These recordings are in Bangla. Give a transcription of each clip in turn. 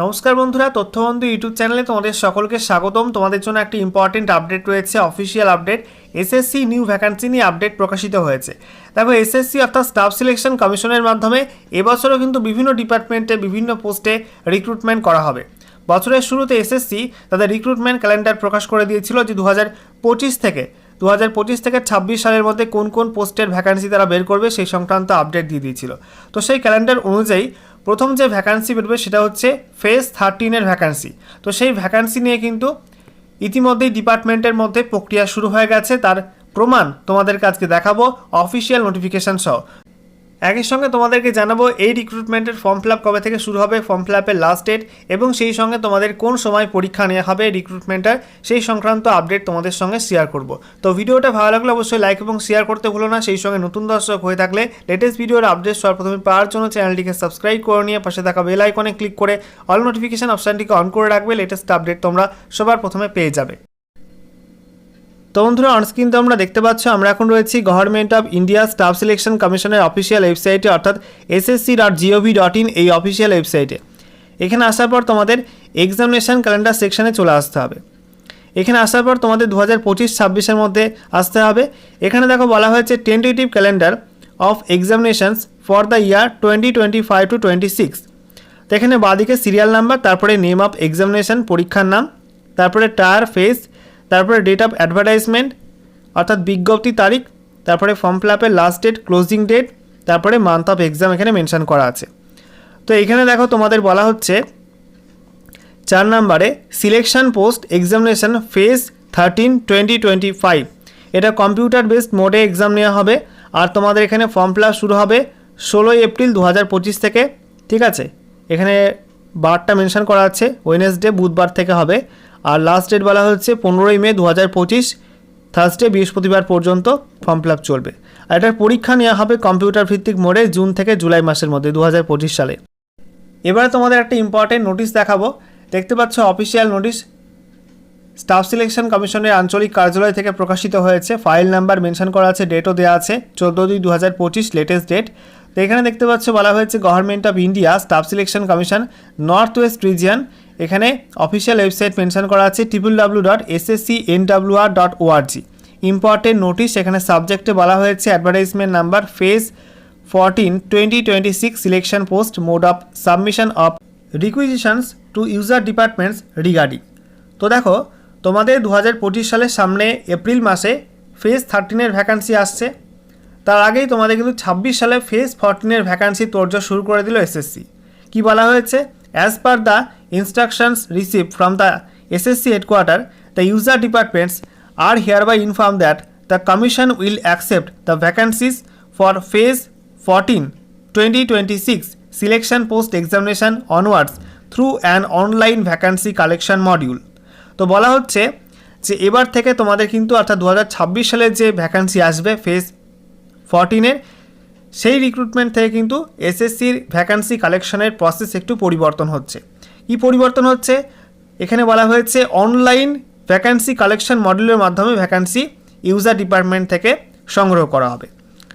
নমস্কার বন্ধুরা, তথ্যবন্ধু ইউটিউব চ্যানেলে তোমাদের সকলকে স্বাগতম। তোমাদের জন্য একটি ইম্পর্টেন্ট আপডেট রয়েছে official update SSC new vacancy নিয়ে আপডেট প্রকাশিত হয়েছে। দেখো এসএসসি অর্থাৎ স্টাফ সিলেকশন কমিশনের মাধ্যমে এবছরও কিন্তু বিভিন্ন ডিপার্টমেন্টে, বিভিন্ন পোস্টে রিক্রুটমেন্ট করা হবে। বছরের শুরুতে এসএসসি তাদের রিক্রুটমেন্ট ক্যালেন্ডার প্রকাশ করে দিয়েছিল যে দু থেকে দু হাজার পঁচিশ থেকে ছাব্বিশ সালের মধ্যে কোন কোন পোস্টের ভ্যাকান্সি তারা বের করবে সেই সংক্রান্ত আপডেট দিয়ে দিয়েছিল। তো সেই ক্যালেন্ডার অনুযায়ী প্রথম যে ভ্যাকান্সি বেরোবে সেটা হচ্ছে ফেস থার্টিনের ভ্যাকান্সি তো সেই ভ্যাকান্সি নিয়ে কিন্তু ইতিমধ্যেই ডিপার্টমেন্টের মধ্যে প্রক্রিয়া শুরু হয়ে গেছে। তার প্রমাণ তোমাদের কাছকে দেখাবো অফিসিয়াল নোটিফিকেশান সহ। একই সঙ্গে তোমাদেরকে জানাব এই রিক্রুটমেন্টের ফর্ম ফিল কবে থেকে শুরু হবে ফর্ম ফিল লাস্ট ডেট এবং সেই সঙ্গে তোমাদের কোন সময় পরীক্ষা নেওয়া হবে রিক্রুটমেন্টের সেই সংক্রান্ত আপডেট তোমাদের সঙ্গে শেয়ার করব। তো ভিডিওটা ভালো লাগলে অবশ্যই লাইক এবং শেয়ার করতে ভুলো না। সেই সঙ্গে নতুন দর্শক হয়ে থাকলে লেটেস্ট ভিডিওর আপডেট সর্বপ্রথমে পাওয়ার জন্য চ্যানেলটিকে সাবস্ক্রাইব করে নিয়ে পাশে থাকা বেল আইকনে ক্লিক করে অল নোটিফিকেশন অপশানটিকে অন করে রাখবে। লেটেস্ট আপডেট তোমরা সবার প্রথমে পেয়ে যাবে। তো বন্ধুরা অনস্ক্রিন তো আমরা দেখতে পাচ্ছ, আমরা এখন রয়েছি government of India staff selection কমিশনের অফিসিয়াল ওয়েবসাইটে অর্থাৎ SSC dot GOV dot in এই অফিসিয়াল ওয়েবসাইটে এখানে আসার পর তোমাদের এক্সামিনেশন ক্যালেন্ডার সেকশানে চলে আসতে হবে। এখানে আসার পর তোমাদের দু হাজার পঁচিশ ছাব্বিশের মধ্যে আসতে হবে। এখানে দেখো বলা হয়েছে tentative calendar of examinations for the year twenty twenty five to twenty six তো এখানে বাদিকে সিরিয়াল নাম্বার তারপরে নেম অফ এক্সামিনেশন পরীক্ষার নাম, তারপরে টায়ার ফেস তারপরে ডেট অফ অ্যাডভার্টাইজমেন্ট অর্থাৎ বিজ্ঞপ্তি তারিখ, তারপরে ফর্ম ফিল আপের লাস্ট ডেট ক্লোজিং ডেট তারপরে মান্থ অফ এক্সাম এখানে মেনশন করা আছে। তো এখানে দেখো তোমাদের বলা হচ্ছে, চার নম্বরে selection post examination phase thirteen twenty twenty five এটা কম্পিউটার বেসড মোডে এক্সাম নেওয়া হবে, আর তোমাদের এখানে ফর্ম ফিল শুরু হবে ষোলোই এপ্রিল দু হাজার পঁচিশ থেকে, ঠিক আছে? এখানে বারটা মেনশন করা আছে ওয়েনেসডে বুধবার থেকে হবে। আর লাস্ট ডেট বলা হচ্ছে পনেরোই মে দু হাজার পঁচিশ থার্সডে বৃহস্পতিবার পর্যন্ত ফর্ম ফিল চলবে। আর এটার পরীক্ষা নেওয়া হবে কম্পিউটার ভিত্তিক মোডে জুন থেকে জুলাই মাসের মধ্যে দু হাজার পঁচিশ সালে। এবারে তোমাদের একটা ইম্পর্টেন্ট নোটিশ দেখাবো। দেখতে পাচ্ছ অফিসিয়াল নোটিশ স্টাফ সিলেকশন কমিশনের আঞ্চলিক কার্যালয় থেকে প্রকাশিত হয়েছে। ফাইল নাম্বার মেনশন করা আছে ডেটও দেওয়া আছে চোদ্দ দুই দু হাজার পঁচিশ লেটেস্ট ডেট তো এখানে দেখতে পাচ্ছ বলা হয়েছে government of India staff selection commission north west region এখানে অফিসিয়াল ওয়েবসাইট মেনশন করা আছে triple W dot SSC NWR dot ORG important notice এখানে সাবজেক্টে বলা হয়েছে advertisement number phase fourteen twenty twenty six selection post mode of submission of requisitions to user departments regarding তো দেখো, তোমাদের দু হাজার পঁচিশ সালের সামনে এপ্রিল মাসে ফেজ থার্টিনের ভ্যাকান্সি আসছে। তার আগেই তোমাদের কিন্তু ছাব্বিশ সালে ফেজ ফোরটিনের ভ্যাকান্সি তোরজোর শুরু করে দিল এসএসসি কি বলা হয়েছে? As per the the SSC headquarter the user departments are hereby inform that the commission will accept the vacancies for phase fourteen twenty twenty six selection post examination onwards through an online vacancy collection module তো বলা হচ্ছে যে এবার থেকে তোমাদের কিন্তু অর্থাৎ দু সালের যে ভ্যাকান্সি আসবে ফেজ ফরটিনের সেই রিক্রুটমেন্ট থেকে কিন্তু এসএসসির ভ্যাকান্সি কালেকশনের প্রসেস একটু পরিবর্তন হচ্ছে। কি পরিবর্তন হচ্ছে? এখানে বলা হয়েছে অনলাইন ভ্যাকান্সি কালেকশন মডেলের মাধ্যমে ভ্যাকান্সি ইউজার ডিপার্টমেন্ট থেকে সংগ্রহ করা হবে।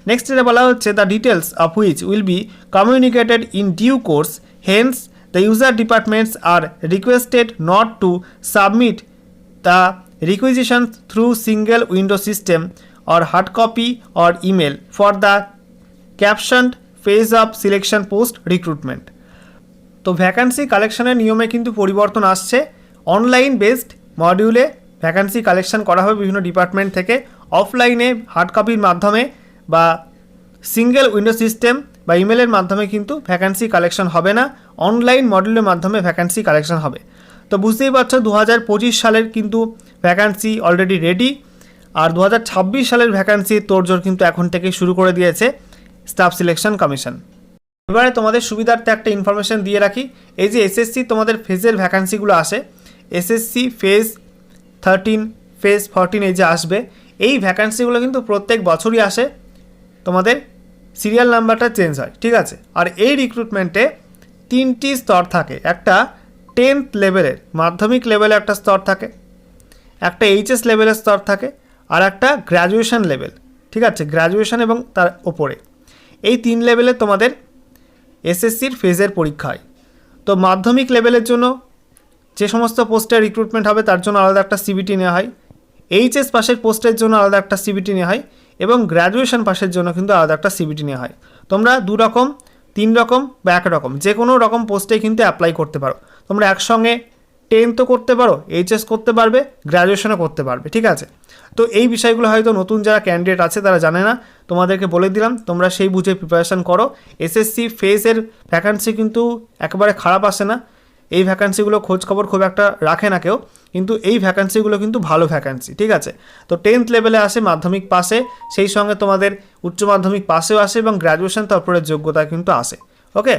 নেক্সট এটা বলা হচ্ছে the details of which will be communicated in due course hence the user departments are requested not to submit the requisition through single window system or hard copy or email for the caption phase of selection post recruitment তো ভ্যাকান্সি কালেকশনের নিয়মে কিন্তু পরিবর্তন আসছে। অনলাইন বেসড মডিউলে ভ্যাকান্সি কালেকশন করা হবে বিভিন্ন ডিপার্টমেন্ট থেকে। অফলাইনে হার্ড কপির মাধ্যমে বা সিঙ্গেল উইন্ডো সিস্টেম বা ইমেলের মাধ্যমে কিন্তু ভ্যাকান্সি কালেকশন হবে না। অনলাইন মডিউলের মাধ্যমে ভ্যাকান্সি কালেকশন হবে। তো বুঝতেই পারছ দু হাজার পঁচিশ সালের কিন্তু ভ্যাকান্সি অলরেডি রেডি আর দু হাজার ছাব্বিশ সালের ভ্যাকান্সি তোড়জোড় কিন্তু এখন থেকেই শুরু করে দিয়েছে স্টাফ সিলেকশন কমিশন এবারে তোমাদের সুবিধার্থে একটা ইনফরমেশন দিয়ে রাখি। এই যে এসএসসি তোমাদের ফেজের ভ্যাকান্সিগুলো আসে। SSC phase thirteen phase fourteen এই যে আসবে। এই ভ্যাকান্সিগুলো কিন্তু প্রত্যেক বছরই আসে। তোমাদের সিরিয়াল নাম্বারটা চেঞ্জ হয়, ঠিক আছে? আর এই রিক্রুটমেন্টে তিনটি স্তর থাকে। একটা টেন্থ লেভেলের মাধ্যমিক লেভেলে একটা স্তর থাকে। একটা এইচএস লেভেলের স্তর থাকে। আর একটা গ্র্যাজুয়েশন লেভেল ঠিক আছে? গ্র্যাজুয়েশন এবং তার ওপরে। এই তিন লেভেলে তোমাদের এসএসসির ফেজের পরীক্ষায়। তো মাধ্যমিক লেভেলের জন্য যে সমস্ত পোস্টে রিক্রুটমেন্ট হবে, তার জন্য আলাদা একটা সিবিটি নেওয়া হয়। এইচএস পাশের পোস্টের জন্য আলাদা একটা সিবিটি নেওয়া হয় এবং গ্র্যাজুয়েশন পাশের জন্য কিন্তু আলাদা একটা সিবিটি নেওয়া হয়। তোমরা দু রকম, তিন রকম বা এক রকম যে কোনো রকম পোস্টে কিন্তু অ্যাপ্লাই করতে পারো। তোমরা একসঙ্গে টেনথও করতে পারো এইচএস করতে পারবে গ্র্যাজুয়েশনও করতে পারবে, ঠিক আছে? তো এই বিষয়গুলো হয়তো নতুন যারা ক্যান্ডিডেট আছে তারা জানে না, তোমাদেরকে বলে দিলাম, তোমরা সেই বুঝে প্রিপারেশান করো। এসএসসি ফেসের ভ্যাকান্সি কিন্তু একেবারে খারাপ আসে না। এই ভ্যাকান্সিগুলো খোঁজ খবর খুব একটা রাখে না কেউ, কিন্তু এই ভ্যাকান্সিগুলো কিন্তু ভালো ভ্যাকান্সি ঠিক আছে? তো টেন্থ লেভেলে আসে মাধ্যমিক পাশে সেই সঙ্গে তোমাদের উচ্চ মাধ্যমিক পাশেও আসে এবং গ্র্যাজুয়েশন তারপরে যোগ্যতা কিন্তু আসে ওকে